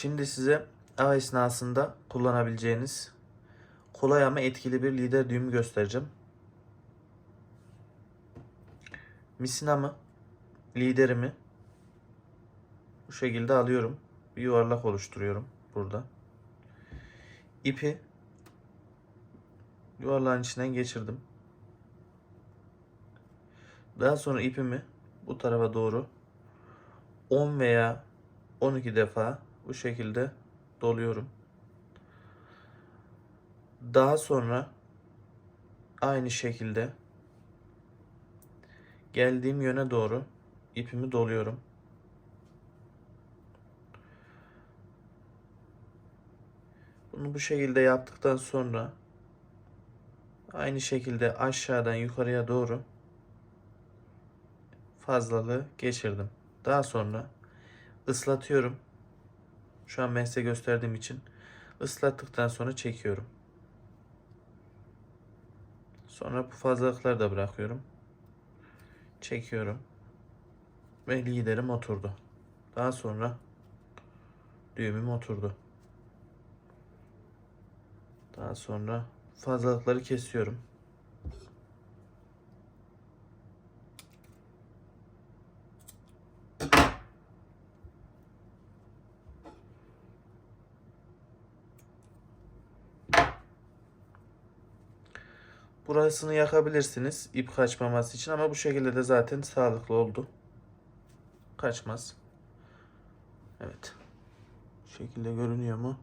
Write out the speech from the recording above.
Şimdi size av esnasında kullanabileceğiniz kolay ama etkili bir lider düğümü göstereceğim. Misinamı, liderimi bu şekilde alıyorum. Bir yuvarlak oluşturuyorum burada. İpi yuvarlağın içinden geçirdim. Daha sonra ipimi bu tarafa doğru 10 veya 12 defa bu şekilde doluyorum. Daha sonra aynı şekilde geldiğim yöne doğru ipimi doluyorum. Bunu bu şekilde yaptıktan sonra aynı şekilde aşağıdan yukarıya doğru fazlalığı geçirdim. Daha sonra ıslatıyorum. Şu an ben size gösterdiğim için ıslattıktan sonra çekiyorum. Sonra bu fazlalıkları da bırakıyorum. Çekiyorum. Ve liderim oturdu. Daha sonra düğümüm oturdu. Daha sonra fazlalıkları kesiyorum. Burasını yakabilirsiniz ip kaçmaması için ama bu şekilde de zaten sağlıklı oldu. Kaçmaz. Evet. Bu şekilde görünüyor mu?